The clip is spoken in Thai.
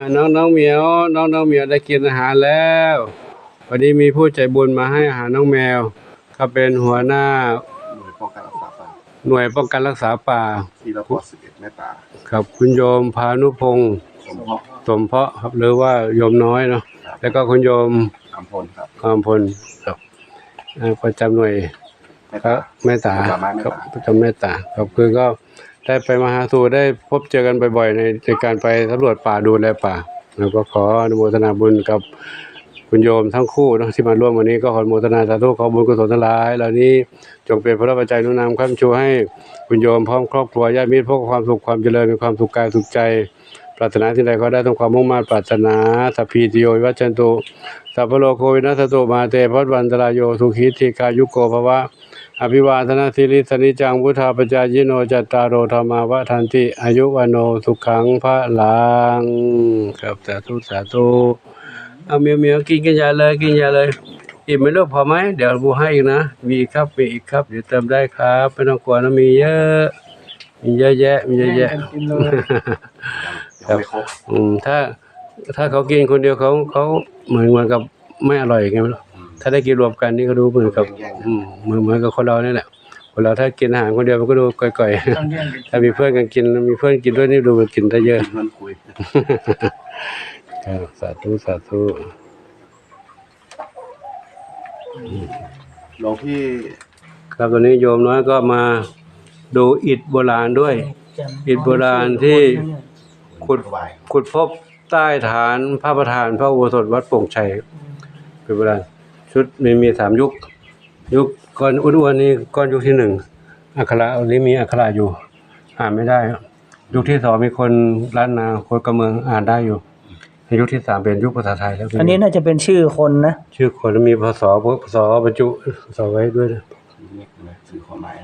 น้องน้องเหมียว น้องน้องเหมียวได้กินอาหารแล้ววันนี้มีผู้ใจบุญมาให้อาหารน้องแมวเขาเป็นหัวหน้าหน่วยป้องกันรักษาป่าหน่วยป้องกันรักษาป่าที่ละพอสิบเอ็ดแม่ตากับคุณโยมพานุพงศ์สมเพาะสมเพาะครับหรือว่าโยมน้อยเนาะแล้วก็คุณโยมอัมพลครับกามพลครับเอ่อประจำหน่วยแม่ครัตาบแม่ตาประจำไม้แม่ครับตาประจำแม่ตาครับคือก็ ได้ไปมาหาสู่ได้พบเจอกันบ่อยๆในในการไปสำรวจป่าดูแลป่า แล้วก็ขออนุโมทนาบุญกับคุณโยมทั้งคู่นะที่มาร่วมวันนี้ก็ขออนุโมทนาสาธุขอบุญกุศลทั้งหลาย เหล่านี้จงเป็นพระปัจจัยนุนำค้ำชูให้คุณโยมพร้อมครอบครัวญาติมิตรพบกับความสุขความเจริญมีความสุขกายสุขใจปรารถนาที่ใดก็ได้ต้องความมุ่งมั่นปรารถนาสัพพีติโยวัจจันตุสัพพโลกโควินัสตุมาเตภวัตวันตรายโยสุขีติกายุโกภวะ อภิวาทนาสิริสนิจังพุทธาปจายโนจัตตารโอธรรมาวะทันติอายุวโนสุขังพระลังครับสาธุสาธุเอาเมียวเมียวกินกันยาเลยกินยาเลยอิ่มไหมลูกพอไหมเดี๋ยวบูให้อีกนะ มีอีกครับมีอีกครับเดี๋ยวเติมได้ครับไม่ต้องกลัวนะมีเยอะมีเยอะแยะมีเยอะแยะยังไม่ครบอืมถ้าถ้าเขากินคนเดียวเขาเขาเหมือนเหมือนกับไม่อร่อยไงไม่รู้ ถ้าได้กินรวมกันนี่ก็ดูเหมือนกับอืมเหมือนเหมือนกับคนเรานี่แหละคนเราถ้ากินอาหารคนเดียวมันก็ดูก่อยๆถ้ามีเพื่อนกันกินมีเพื่อนกินด้วยนี่ดูมันกินได้เยอะเพื่อนคุยครับสาธุสาธุหลวงพี่ครับตอนนี้โยมน้อยก็มาดูอิฐโบราณด้วย อิฐโบราณที่ขุดสบายขุดพบใต้ฐานพระประธาน พระอุโบสถวัดโป่งชัยเป็นโบราณ ชุดมีมีสามยุค ยุคก้อนอ้วนๆนี่ก้อนยุคที่หนึ่งอักขระอันนี้มีอักขระอยู่ อ่านไม่ได้ครับยุคที่สองมีคนล้านนาคนกระเมืองอ่านได้อยู่ในยุคที่สามเป็นยุคภาษาไทยแล้วอันนี้น่าจะเป็นชื่อคนนะ ชื่อคนมีพศพศบรรจุพศไว้ด้วยนะนี่นะสื่อความหมาย